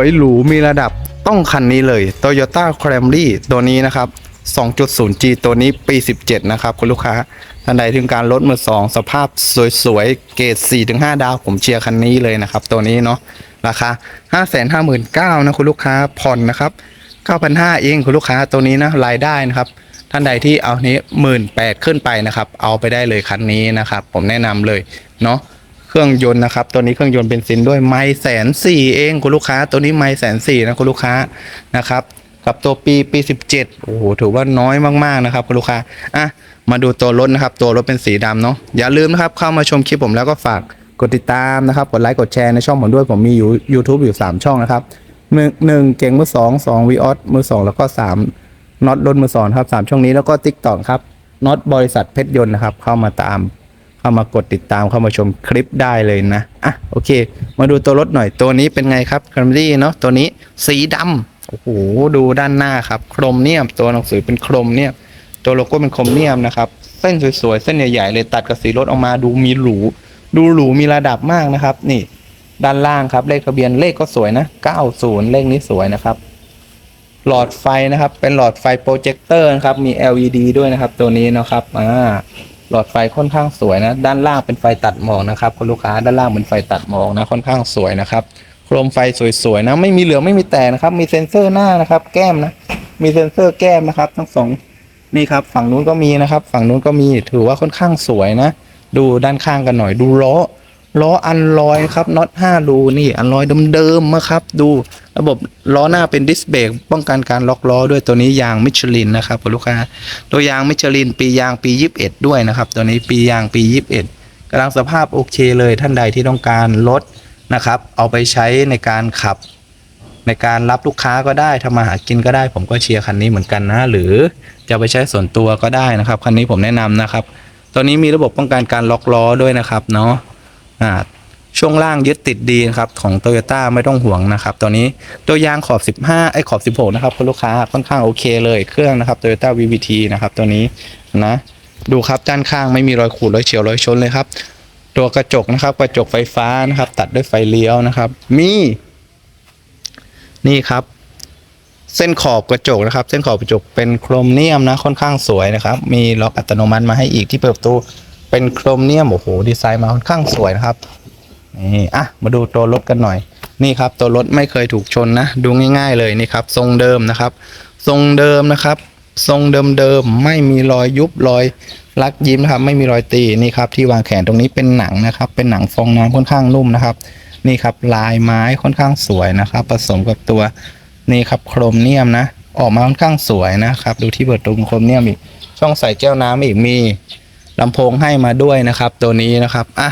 วยหรูมีระดับต้องคันนี้เลย Toyota Camry ตัวนี้นะครับ 2.0G ตัวนี้ปี 17 นะครับ คุณลูกค้าท่านใดถึงการลดมือสองสภาพสวยๆ เกรด4-5 ดาว ผมเชียร์คันนี้เลยนะครับ ตัวนี้เนาะราคา 559,000นะคุณลูกค้าผ่อนนะครับ9,500เองคุณลูกค้าตัวนี้นะรายได้นะครับ ท่านใดที่เอานี้หมื่นแปดขึ้นไปนะครับ เอาไปได้เลยคันนี้นะครับ ผมแนะนำเลยเนาะ เครื่องยนต์นะครับ ตัวนี้เครื่องยนต์เป็นซินด้วยไม่แสนสี่เองคุณลูกค้า ตัวนี้ไม่แสนสี่นะคุณลูกค้านะครับกับตัวปีปีสิบเจ็ดโอ้โห ถือว่าน้อยมาก ๆ นะครับคุณลูกค้า อะ มาดูตัวรถนะครับ ตัวรถเป็นสีดำเนาะ อย่าลืมนะครับ เข้ามาชมคลิปผมแล้วก็ฝากกดติดตามนะครับ กดไลค์ กดแชร์ในช่องผมด้วย ผมมีอยู่ YouTube อยู่ 3 ช่องนะครับหนึ่งหนึ่งเก่งมือสองสองวีออสมือสองแล้วก็สามน็อตรถมือสอนครับสามช่องนี้แล้วก็ติ๊กต็อกครับน็อตบริษัทเพชรยนต์นะครับ เข้ามาตาม เข้ามากดติดตามเข้ามาชมคลิปได้เลยนะอะโอเค มาดูตัวรถหน่อยตัวนี้เป็นไงครับคัมรี่เนาะตัวนี้สีดำโอ้โหดูด้านหน้าครับโครมเมียมตัวหนังสือเป็นโครมเมียมตัวโลโก้เป็นโครมเมียมนะครับเส้นสวยๆเส้นใหญ่ๆเลยตัดกับสีรถออกมาดูมีหรู ดูหรูมีระดับมากนะครับ นี่ด้านล่างครับเลขทะเบียนเลขก็สวยนะ 90 เลขนี้สวยนะครับ หลอดไฟนะครับ เป็นหลอดไฟโปรเจคเตอร์นะครับ มี LED ด้วยนะครับ ตัวนี้นะครับ อ่า หลอดไฟค่อนข้างสวยนะ ด้านล่างเป็นไฟตัดหมอกนะครับคุณลูกค้าด้านล่างเป็นไฟตัดหมอกนะค่อนข้างสวยนะครับโครมไฟสวยๆนะไม่มีเหลืองไม่มีแตกนะครับ มีเซ็นเซอร์หน้านะครับ แก้มนะ มีเซ็นเซอร์แก้มนะครับ ทั้งสองนี่ครับ ฝั่งนู้นก็มีนะครับ ฝั่งนู้นก็มีถือว่าค่อนข้างสวยนะ ดูด้านข้างกันหน่อยดูล้อ ล้ออันลอยครับน็อต5รูนี่อันลอยเดิมๆนะครับ ดูระบบล้อหน้าเป็นดิสเบรกป้องกันการล็อกล้อด้วยตัวนี้ยางมิชลินนะครับคุณลูกค้า ตัวยางมิชลิน ปียางปี 21 ด้วยนะครับ ตัวนี้ปียางปี 21กำลังสภาพโอเคเลยท่านใดที่ต้องการรถนะครับ เอาไปใช้ในการขับ ในการรับลูกค้าก็ได้ทำมาหากินก็ได้ ผมก็เชียร์คันนี้เหมือนกันนะ หรือจะไปใช้ส่วนตัวก็ได้นะครับคันนี้ผมแนะนำนะครับ ตัวนี้มีระบบป้องกันการล็อกล้อด้วยนะครับเนาะ อ่าช่วงล่างยึดติดดีนะครับของ t o y ยต้าไม่ต้องห่วงนะครับตัวนี้ตัวยางขอบ 15 ไอ้ขอบ 16 นะครับคุณลูกค้าค่อนข้างโอเคเลยเครื่องนะครับ Toyota VVT นะครับตัวนี้นะดูครับด้านข้างไม่มีรอยขูดรอยเฉียวรอยชนเลยครับ ตัวกระจกนะครับกระจกไฟฟ้านะครับ ตัดด้วยไฟเลี้ยวนะครับ มี นี่ครับ เส้นขอบกระจกนะครับ เส้นขอบกระจกเป็นโครเมียมนะค่อนข้างสวยนะครับ มีล็อกอัตโนมัติมาให้อีกที่เปิดประตู เป็นโครเมียมโอ้โหดีไซน์มาค่อนข้างสวยนะครับนี่อะมาดูตัวรถกันหน่อย นี่ครับ ตัวรถไม่เคยถูกชนนะ ดูง่ายๆเลยนี่ครับ ทรงเดิมนะครับ ทรงเดิมนะครับ ทรงเดิมๆไม่มีรอยยุบรอยลักยิ้มนะครับ ไม่มีรอยตีนี่ครับ ที่วางแขนตรงนี้เป็นหนังนะครับ เป็นหนังฟองน้ำค่อนข้างนุ่มนะครับ นี่ครับลายไม้ค่อนข้างสวยนะครับ ผสมกับตัวนี่ครับโครเมียมนะ ออกมาค่อนข้างสวยนะครับ ดูที่เปิดตรงโครเมียมอีกช่องใส่แก้วน้ำอีกมี ลำโพงให้มาด้วยนะครับ ตัวนี้นะครับอะ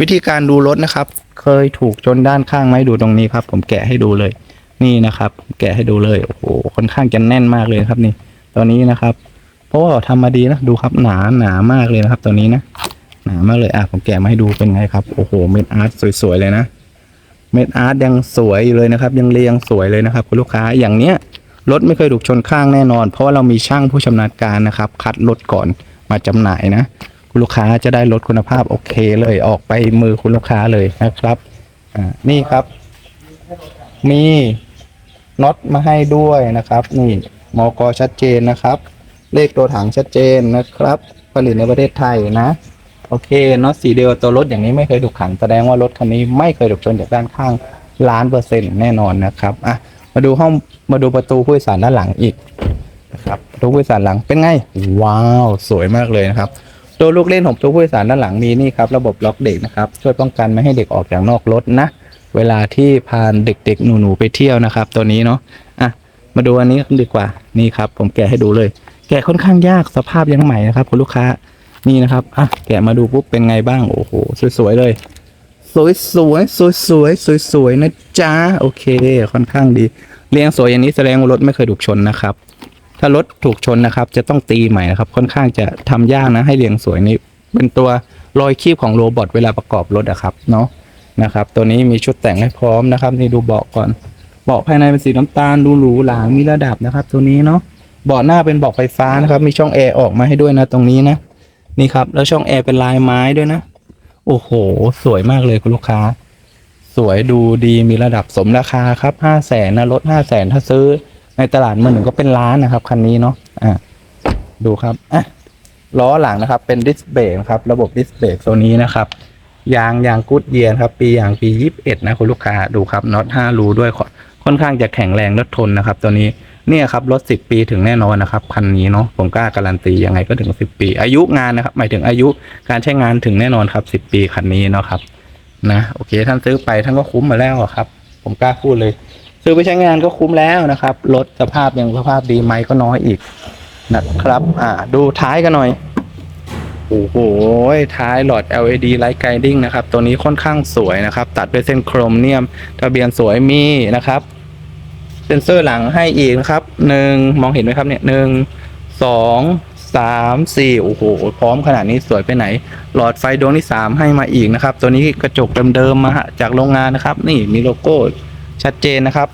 วิธีการดูรถนะครับ เคยถูกจนด้านข้างไหมดูตรงนี้ครับ ผมแกะให้ดูเลย นี่นะครับ แกะให้ดูเลยโอ้โหค่อนข้างจะแน่นมากเลยครับนี่ตัวนี้นะครับเพราะว่าทำมาดีนะดูครับหนาหนามากเลยนะครับ ตัวนี้นะหนามากเลยอะผมแกะมาให้ดูเป็นไงครับโอ้โหเม็ดอาร์ตสวยๆเลยนะเม็ดอาร์ตยังสวยอยู่เลยนะครับ ยังเรียงสวยเลยนะครับ คุณลูกค้าอย่างเนี้ยรถไม่เคยถูกชนข้างแน่นอน เพราะว่าเรามีช่างผู้ชำนาญการนะครับ คัดรถก่อน มาจำหน่ายนะ คุณลูกค้าจะได้รถคุณภาพโอเคเลยออกไปมือคุณลูกค้าเลยนะครับอ่านี่ครับ มีน็อตมาให้ด้วยนะครับ นี่มอกอชัดเจนนะครับ เลขตัวถังชัดเจนนะครับ ผลิตในประเทศไทยนะโอเคน็อตสีเดียวตัวรถอย่างนี้ไม่เคยถูกขังแสดงว่ารถคันนี้ไม่เคยถูกชนจากด้านข้างล้านเปอร์เซ็นต์แน่นอนนะครับอะมาดูห้องมาดูประตูผู้โดยสารด้านหลังอีกนะครับประตูผู้โดยสารหลังเป็นไง ว้าว สวยมากเลยนะครับ ตัวลูกเล่นของตัวผู้โดยสารด้านหลังมีนี่ครับระบบล็อกเด็กนะครับช่วยป้องกันไม่ให้เด็กออกจากนอกรถนะ เวลาที่พาเด็กๆ หนูๆไปเที่ยวนะครับ ตัวนี้เนาะอะมาดูอันนี้กันดีกว่านี่ครับ ผมแกะให้ดูเลย แกะค่อนข้างยากสภาพยังใหม่นะครับคุณลูกค้านี่นะครับอะแกะมาดูปุ๊บเป็นไงบ้างโอ้โหสวยๆเลยสวยสวยสวยสวยสวยสวยๆนะจ๊ะโอเค ค่อนข้างดี เรียงสวยอย่างนี้แสดงว่ารถไม่เคยถูกชนนะครับ ถ้ารถถูกชนนะครับ จะต้องตีใหม่นะครับ ค่อนข้างจะทำยากนะให้เรียงสวยนี่เป็นตัวรอยคีบของโรบอทเวลาประกอบรถอะครับเนาะนะครับ ตัวนี้มีชุดแต่งให้พร้อมนะครับ นี่ดูเบาะก่อนเบาะภายในเป็นสีน้ำตาลดูหรูหรามีระดับนะครับ ตัวนี้เนาะเบาะหน้าเป็นเบาะไฟฟ้านะครับ มีช่องแอร์ออกมาให้ด้วยนะตรงนี้นะนี่ครับ แล้วช่องแอร์เป็นลายไม้ด้วยนะ โอ้โห สวยมากเลยคุณลูกค้าสสวยดูดีมีระดับสมราคาครับห้าแสนนะรถห้าแสนถ้าซื้อ ในตลาดมือหนึ่งก็เป็นล้านนะครับ คันนี้เนาะอะดูครับอะล้อหลังนะครับ เป็นดิสเบรกนะครับ ระบบดิสเบรกตัวนี้นะครับ ยางยางกุดเยียนครับ ปียางปียี่สิบเอ็ดนะคุณลูกค้าดูครับน็อตห้ารูด้วยค่อนข้างจะแข็งแรงและทนนะครับ ตัวนี้เนี่ยครับรถสิบปีถึงแน่นอนนะครับคันนี้เนาะผมกล้าการันตียังไงก็ถึงสิบปี อายุงานนะครับ หมายถึงอายุการใช้งานถึงแน่นอนครับสิบปีคันนี้เนาะครับนะโอเค ท่านซื้อไปท่านก็คุ้มมาแล้วอครับ ผมกล้าพูดเลย ซื้อไปใช้งานก็คุ้มแล้วนะครับรถสภาพยังสภาพดีไหมก็น้อยอีกนะครับ อ่า ดูท้ายกันหน่อย โอ้โห ท้ายหลอด LED Light Guiding นะครับ ตัวนี้ค่อนข้างสวยนะครับ ตัดด้วยเส้นโครเมียม ทะเบียนสวยมีนะครับ เซ็นเซอร์หลังให้อีกนะครับ หนึ่ง มองเห็นไหมครับเนี่ยหนึ่ง สอง สาม สี่ โอ้โห พร้อมขนาดนี้สวยไปไหน หลอดไฟดวงที่สามให้มาอีกนะครับ ตัวนี้กระจกเดิมๆมาฮะจากโรงงานนะครับ นี่มีโลโก้ ชัดเจนนะครับ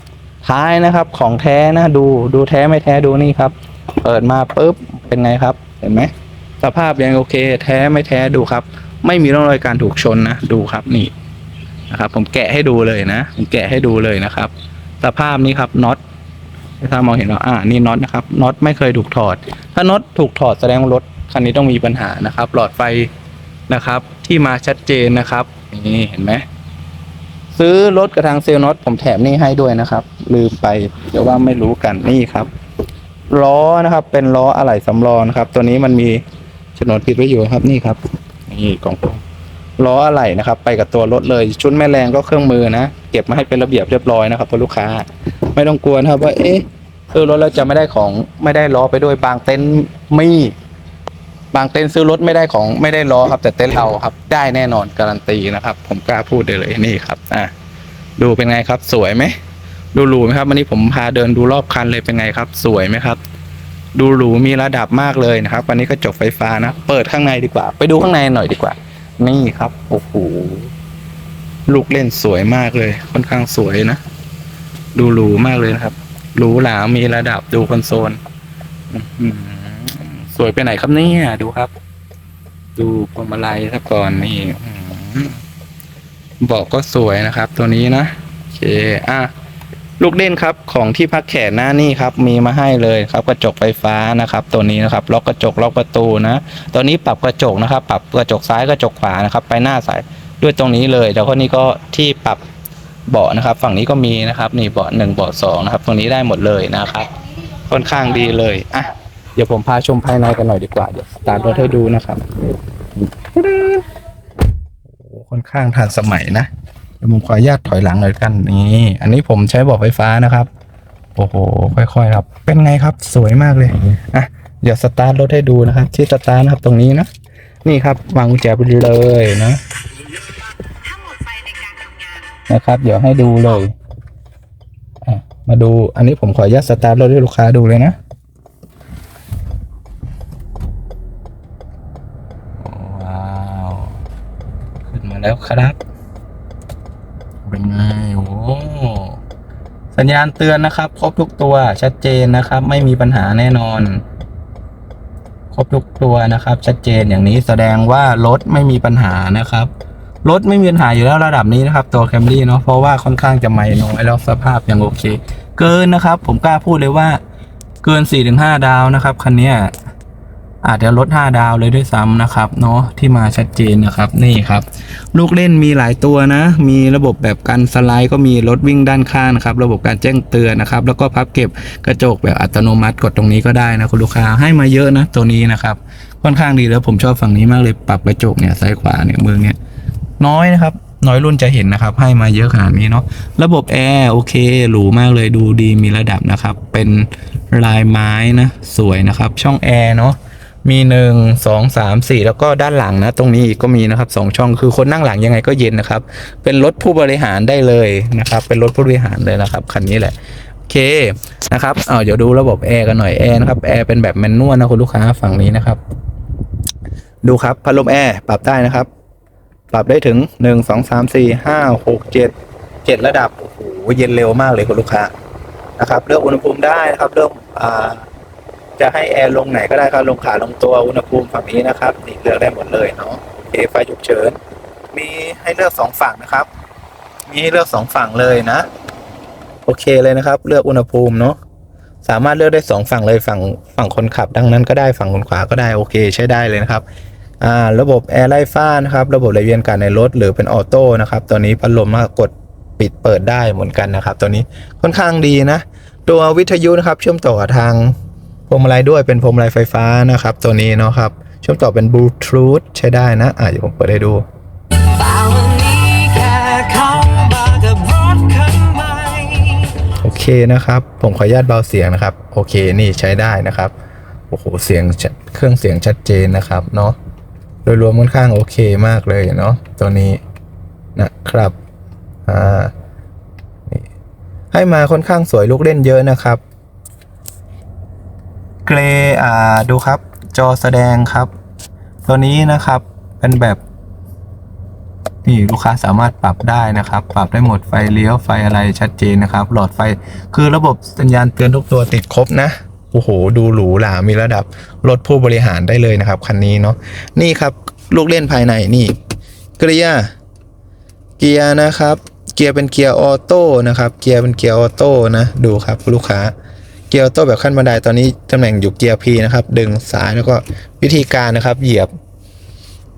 ท้ายนะครับของแท้นะดูดูแท้ไม่แท้ดูนี่ครับ เปิดมาปุ๊บเป็นไงครับ เห็นไหมสภาพยังโอเค แท้ไม่แท้ดูครับ ไม่มีร่องรอยการถูกชนนะดูครับนี่นะครับ ผมแกะให้ดูเลยนะผมแกะให้ดูเลยนะครับ สภาพนี้ครับน็อตถ้ามองเห็นว่าอ่านี่น็อตนะครับน็อตไม่เคยถูกถอด ถ้าน็อตถูกถอดแสดงว่ารถคันนี้ต้องมีปัญหานะครับ หลอดไฟนะครับ ที่มาชัดเจนนะครับนี่เห็นไหม ซื้อรถกระทางเซลน็อตผมแถมนี่ให้ด้วยนะครับ ลืมไปเดี๋ยวว่าไม่รู้กันนี่ครับ ล้อนะครับ เป็นล้ออะไหล่สำรองครับ ตัวนี้มันมีโฉนดผิดไว้อยู่ครับนี่ครับ นี่กล่องผมล้ออะไหล่นะครับ ไปกับตัวรถเลยชุดแม่แรงก็เครื่องมือนะเก็บมาให้เป็นระเบียบเรียบร้อยนะครับคุณลูกค้า ไม่ต้องกลัวนะครับว่าเอ๊ะซื้อรถแล้วจะไม่ได้ของไม่ได้ล้อไปด้วยบางเต็นท์มี บางเต็นท์ซื้อรถไม่ได้ของไม่ได้ล้อครับ แต่เต็นท์เราครับ ได้แน่นอนการันตีนะครับ ผมกล้าพูดได้เลยนี่ครับอะดูเป็นไงครับ สวยไหมดูหรูไหมครับวันนี้ผมพาเดินดูรอบคันเลยเป็นไงครับ สวยไหมครับ ดูหรูมีระดับมากเลยนะครับ วันนี้กระจกไฟฟ้านะเปิดข้างในดีกว่า ไปดูข้างในหน่อยดีกว่า นี่ครับโอ้โหลูกเล่นสวยมากเลย ค่อนข้างสวยนะดูหรูมากเลยนะครับหรูหรามีระดับดูคอนโซลอื วยไปไหนครับเนี่ยดูครับ ดูพวงมาลัยครับก่อนนี่เบอกก็สวยนะครับ ตัวนี้นะโอเคอะลูกเล่นครับของที่พักแขนหน้านี่ครับมีมาให้เลยครับกระจกไฟฟ้านะครับ ตัวนี้นะครับล็อกกระจกล็อกประตูนะตัวนี้ปรับกระจกนะครับ ปรับกระจกซ้ายกระจกขวานะครับ ไปหน้าสายด้วยตรงนี้เลยแล้วก็นี่ก็ที่ปรับเบาะนะครับ ฝั่งนี้ก็มีนะครับ นี่เบาะหนึ่งเบาะสองนะครับ ตรงนี้ได้หมดเลยนะครับ ค่อนข้างดีเลยอะ เดี๋ยวผมพาชมภายในกันหน่อยดีกว่า เดี๋ยวสตาร์ทรถให้ดูนะครับโอ้ค่อนข้างทันสมัยนะเดี๋ยวผมขออนุญาตถอยหลังหน่อยกันนี่อันนี้ผมใช้บาะไฟฟ้านะครับ โอ้โหค่อยๆครับ เป็นไงครับสวยมากเลยอะเดี๋ยวสตาร์ทรถให้ดูนะครับ ที่สตาร์ทนะครับตรงนี้นะนี่ครับวางกุญแจไปเลยนะนะครับ เดี๋ยวให้ดูเลยมาดูอันนี้ผมขออนุญาตสตาร์ทรถให้ลูกค้าดูเลยนะ ว้าว ขึ้นมา แล้วครับ เป็นไงโอ้สัญญาณเตือนนะครับ ครบทุกตัวชัดเจนนะครับ ไม่มีปัญหาแน่นอน ครบทุกตัวนะครับ ชัดเจนอย่างนี้แสดงว่ารถไม่มีปัญหานะครับรถไม่มีปัญหาอยู่แล้วระดับนี้นะครับ ตัวแคมรี่เนาะเพราะว่าค่อนข้างจะไม่น้อยแล้วสภาพยังโอเค เกินนะครับ ผมกล้าพูดเลยว่าเกิน 4-5 ดาวนะครับคันนี้ อาจจะลด 5 ดาวเลยด้วยซ้ำนะครับเนาะที่มาชัดเจนนะครับนี่ครับ ลูกเล่นมีหลายตัวนะ มีระบบแบบกันสไลด์ก็มีรถวิ่งด้านข้างนะครับ ระบบการแจ้งเตือนนะครับ แล้วก็พับเก็บกระจกแบบอัตโนมัติกดตรงนี้ก็ได้นะคุณลูกค้าให้มาเยอะนะตัวนี้นะครับ ค่อนข้างดีแล้วผมชอบฝั่งนี้มากเลยปรับกระจกเนี่ยซ้ายขวาเนี่ยมือเนี่ยน้อยนะครับน้อยรุ่นจะเห็นนะครับ ให้มาเยอะขนาดนี้เนาะระบบแอร์โอเคหรูมากเลยดูดีมีระดับนะครับ เป็นลายไม้นะสวยนะครับ ช่องแอร์เนาะ มีหนึ่งสองสามสี่แล้วก็ด้านหลังนะ ตรงนี้กก็มีนะครับสองช่องคือคนนั่งหลังยังไงก็เย็นนะครับ เป็นรถผู้บริหารได้เลยนะครับ เป็นรถผู้บริหารเลยนะครับคันนี้แหละโอเคนะครับเอาเดี๋ยวดูระบบแอร์กันหน่อยแอร์นะครับแอร์เป็นแบบแมนนวลนะคุณลูกค้าฝั่งนี้นะครับ ดูครับพัดลมแอร์ปรับได้นะครับ ปรับได้ถึงหนึ่งสองสามสี่ห้าหกเจ็ดเจ็ดระดับโอ้โหเย็นเร็วมากเลยคุณลูกค้านะครับ เลือกอุณหภูมิได้นะครับเลือกอ่า จะให้แอร์ลงไหนก็ได้ครับลงขาลงตัวอุณหภูมิฝั่งนี้นะครับนี่เลือกได้หมดเลยเนาะโอไฟฉุกเฉิน มีให้เลือกสองฝั่งนะครับ มีให้เลือกสองฝั่งเลยนะ โอเคเลยนะครับ เลือกอุณหภูมิเนาะสามารถเลือกได้สองฝั่งเลยฝั่งฝั่งคนขับ ดังนั้นก็ได้ฝั่งคนขวาก็ได้โอเค ใช้ได้เลยนะครับอ่าระบบแอร์ไล่ฟ้านะครับ ระบบไหลเวียนอากาศในรถหรือเป็นออโต้นะครับตัวนี้พัดลมก็กดปิดเปิดได้เหมือนกันนะครับ ตัวนี้ค่อนข้างดีนะ ตัววิทยุนะครับ เชื่อมต่อทาง พวงมาลัยด้วยเป็นพวงมาลัยไฟฟ้านะครับ ตัวนี้เนาะครับเชื่อมต่อเป็นบลูทูธใช้ได้นะ อ่าเดี๋ยวผมเปิดให้ดูโอเคนะครับ ผมขออนุญาตเบาเสียงนะครับ โอเคนี่ใช้ได้นะครับโอ้โหเสียงเครื่องเสียงชัดเจนนะครับเนาะโดยรวมค่อนข้างโอเคมากเลยเนาะตัวนี้นะครับอ่าให้มาค่อนข้างสวยลูกเล่นเยอะนะครับ เกรย์อ่าดูครับ จอแสดงครับ ตัวนี้นะครับเป็นแบบ นี่ลูกค้าสามารถปรับได้นะครับ ปรับได้หมดไฟเลี้ยวไฟอะไรชัดเจนนะครับ หลอดไฟคือระบบสัญญาณเตือนทุกตัวติดครบนะโอ้โห ดูหรูหรามีระดับรถผู้บริหารได้เลยนะครับคันนี้เนาะนี่ครับลูกเล่นภายในนี่เกียร์เกียร์นะครับ เกียร์เป็นเกียร์ออโต้นะครับ เกียร์เป็นเกียร์ออโต้นะ ดูครับลูกค้า เกียร์ออโต้แบบขั้นบันไดตอนนี้ตำแหน่งอยู่เกียร์ P นะครับ ดึงซ้ายแล้วก็วิธีการนะครับ เหยียบ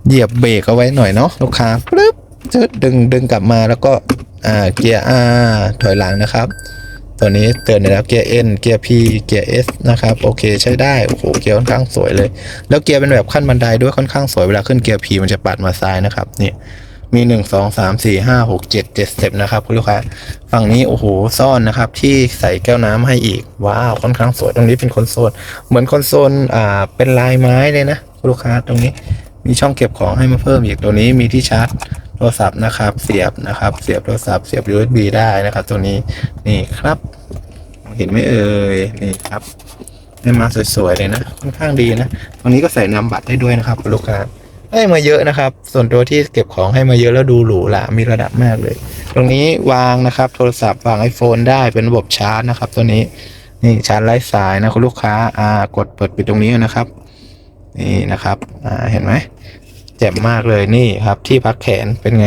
เหยียบเบรกเอาไว้หน่อยเนาะลูกค้าปึ๊บจะดึงดึงกลับมาแล้วก็อ่าเกียร์ R ถอยหลังนะครับ ตัวนี้เตือนอยู่แล้วเกียร์ N เกียร์ P เกียร์ S นะครับโอเคใช้ได้โอ้โหเกียร์ค่อนข้างสวยเลย แล้วเกียร์เป็นแบบขั้นบันไดด้วยค่อนข้างสวยเวลาขึ้นเกียร์ P มันจะปัดมาซ้ายนะครับนี่ มี1 2 3 4 5 6 7 7สเต็ปนะครับคุณลูกค้าฝั่งนี้โอ้โหซ่อนนะครับ ที่ใส่แก้วน้ำให้อีก ว้าวค่อนข้างสวยตรงนี้เป็นคอนโซลเหมือนคอนโซลอ่าเป็นลายไม้เลยนะคุณลูกค้าตรงนี้มีช่องเก็บของให้มาเพิ่มอีกตัวนี้มีที่ชาร์จโทรศัพท์นะครับ เสียบนะครับ เสียบโทรศัพท์เสียบ USB ได้นะครับ ตัวนี้นี่ครับ เห็นไหมเอ่ยนี่ครับได้มาสวยๆเลยนะค่อนข้างดีนะตรงนี้ก็ใส่นามบัตรได้ด้วยนะครับลูกค้า ให้มาเยอะนะครับ ส่วนตัวที่เก็บของให้มาเยอะแล้วดูหรูหรามีระดับมากเลย ตรงนี้วางนะครับ โทรศัพท์วาง iPhone ได้เป็นระบบชาร์จนะครับ ตัวนี้นี่ชาร์จไร้สายนะคุณลูกค้าอ่ากดเปิดปิดตรงนี้นะครับ นี่นะครับอ่าเห็นไหมเจ็บมากเลยนี่ครับ ที่พักแขนเป็นไง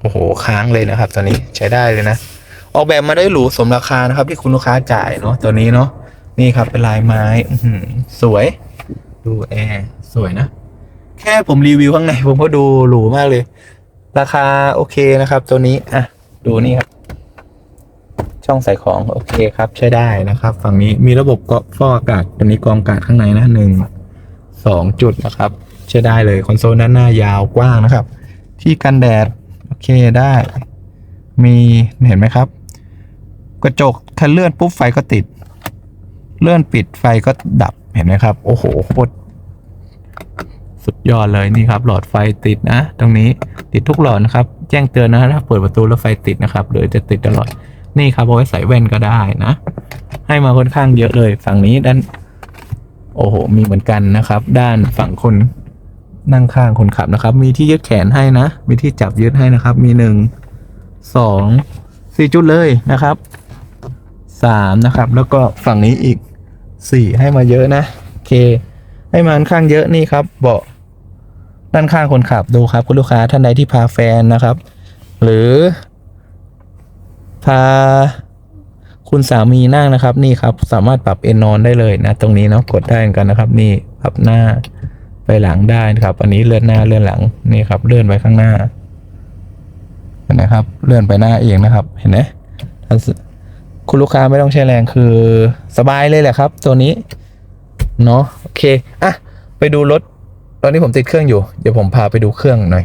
โอ้โหค้างเลยนะครับ ตัวนี้ใช้ได้เลยนะ ออกแบบมาได้หรูสมราคานะครับ ที่คุณลูกค้าจ่ายเนาะตัวนี้เนาะนี่ครับเป็นลายไม้อื้อหือสวย ดูแอร์สวยนะ แค่ผมรีวิวข้างในผมก็ดูหรูมากเลย ราคาโอเคนะครับ ตัวนี้อะดูนี่ครับ ช่องใส่ของโอเคครับ ใช้ได้นะครับ ฝั่งนี้มีระบบก็ฟอกอากาศตัวนี้กรองอากาศข้างในนะหนึ่งสองจุดนะครับ ใช้ได้เลยคอนโซลด้านหน้ายาวกว้างนะครับ ที่กันแดดโอเคได้ มีเห็นไหมครับ กระจกถ้าเลื่อนปุ๊บไฟก็ติด เลื่อนปิดไฟก็ดับเห็นไหมครับ โอ้โหโคตร สุดยอดเลยนี่ครับหลอดไฟติดนะตรงนี้ติดทุกหลอดนะครับ แจ้งเตือนนะถ้าเปิดประตูแล้วไฟติดนะครับหรือจะติดตลอดนี่ครับเอาไว้ใส่แว่นก็ได้นะ ให้มาค่อนข้างเยอะเลย ฝั่งนี้ด้าน โอ้โห มีเหมือนกันนะครับ ด้านฝั่งคนนั่งข้างคนขับนะครับ มีที่ยึดแขนให้นะ มีที่จับยึดให้นะครับ มีหนึ่งสองสี่จุดเลยนะครับสามนะครับ แล้วก็ฝั่งนี้อีกสี่ให้มาเยอะนะโอเค ให้มาค่อนข้างเยอะนี่ครับ เบาะด้านข้างคนขับดูครับ คุณลูกค้าท่านใดที่พาแฟนนะครับ หรือ พาคุณสามีนั่งนะครับ นี่ครับ สามารถปรับเอนนอนได้เลยนะ ตรงนี้เนาะกดได้เหมือนกันนะครับ นี่ปรับหน้าไปหลังได้นะครับ อันนี้เลื่อนหน้าเลื่อนหลังนี่ครับ เลื่อนไปข้างหน้าเห็นไหมครับ เลื่อนไปหน้าเองนะครับ เห็นไหมถ้าสคุณลูกค้าไม่ต้องใช้แรงคือสบายเลยแหละครับ ตัวนี้ เนาะโอเคอะไปดูรถ ตอนนี้ผมติดเครื่องอยู่ เดี๋ยวผมพาไปดูเครื่องหน่อย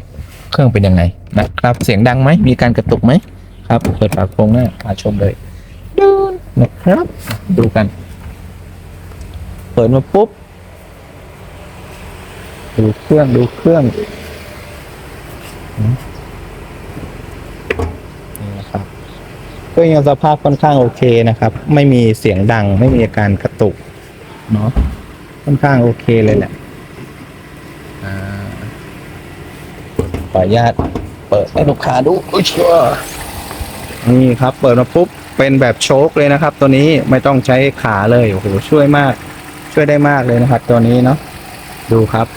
เครื่องเป็นยังไงนะครับ เสียงดังไหม มีการกระตุกไหมครับ เปิดฝากโปรงหน้ามาชมเลยดูนะครับ ดูกัน เปิดมาปุ๊บ ดูเครื่องดูเครื่องนี่นะครับเครื่องยังสภาพค่อนข้างโอเคนะครับ ไม่มีเสียงดังไม่มีอาการกระตุกเนาะ ค่อนข้างโอเคเลยแหละอ่าขออนุญาตเปิดให้ลูกค้าดูอุ้ยชัวร์นี่ครับ เปิดมาปุ๊บเป็นแบบโชคเลยนะครับ ตัวนี้ไม่ต้องใช้ขาเลยโอ้โหช่วยมาก ช่วยได้มากเลยนะครับ ตัวนี้เนาะดูครับ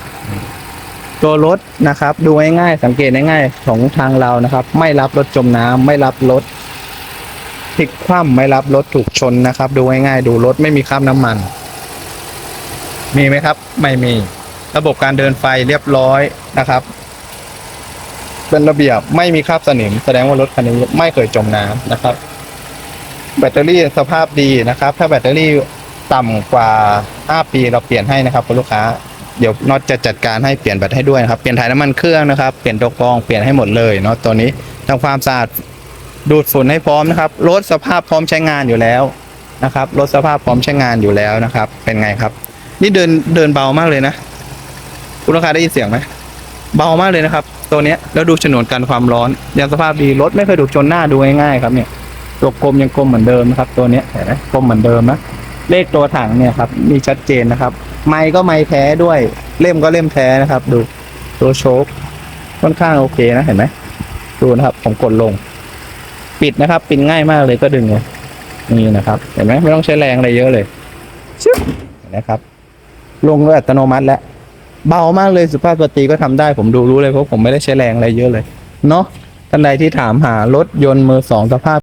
ตัวรถนะครับ ดูง่ายๆสังเกตง่ายๆของทางเรานะครับ ไม่รับรถจมน้ำไม่รับรถพลิกคว่ำไม่รับรถถูกชนนะครับ ดูง่ายๆดูรถไม่มีคราบน้ำมัน มีไหมครับ ไม่มี ระบบการเดินไฟเรียบร้อยนะครับ เป็นระเบียบไม่มีคราบสนิม แสดงว่ารถคันนี้ไม่เคยจมน้ำนะครับ แบตเตอรี่สภาพดีนะครับ ถ้าแบตเตอรี่ต่ำกว่า 5 ปีเราเปลี่ยนให้นะครับคุณลูกค้าเดี๋ยวน็อตจะจัดการให้เปลี่ยนแบตให้ด้วยนะครับ เปลี่ยนถ่ายน้ำมันเครื่องนะครับ เปลี่ยนตัวกรอง เปลี่ยนให้หมดเลยเนาะ ตัวนี้ทำความสะอาด ดูดฝุ่นให้พร้อมนะครับ รถสภาพพร้อมใช้งานอยู่แล้วนะครับ รถสภาพพร้อมใช้งานอยู่แล้วนะครับ เป็นไงครับ นี่เดินเดินเบามากเลยนะคุณลูกค้าได้ยินเสียงไหมเบามากเลยนะครับ ตัวเนี้ยแล้วดูฉนวนกันความร้อนยังสภาพดีรถไม่เคยถูกชนหน้าดูง่ายๆครับเนี่ยตัวกลมยังกลมเหมือนเดิมนะครับ ตัวเนี้ยเห็นไหมกลมเหมือนเดิมนะเลขตัวถังเนี่ยครับมีชัดเจนนะครับ ไม้ก็ไม้แท้ด้วยเล่มก็เล่มแท้นะครับ ดูตัวโชคค่อนข้างโอเคนะเห็นไหมดูนะครับ ผมกดลง ปิดนะครับปิดง่ายมากเลยก็ดึงเลยนี่นะครับ เห็นไหมไม่ต้องใช้แรงอะไรเยอะเลยชึบเห็นไหมครับ ลงด้วยอัตโนมัติแล้วเบามากเลยสุภาพสตรีก็ทำได้ผมดูรู้เลยเพราะผมไม่ได้ใช้แรงอะไรเยอะเลย เนาะท่านใดที่ถามหารถยนต์มือสองสภาพ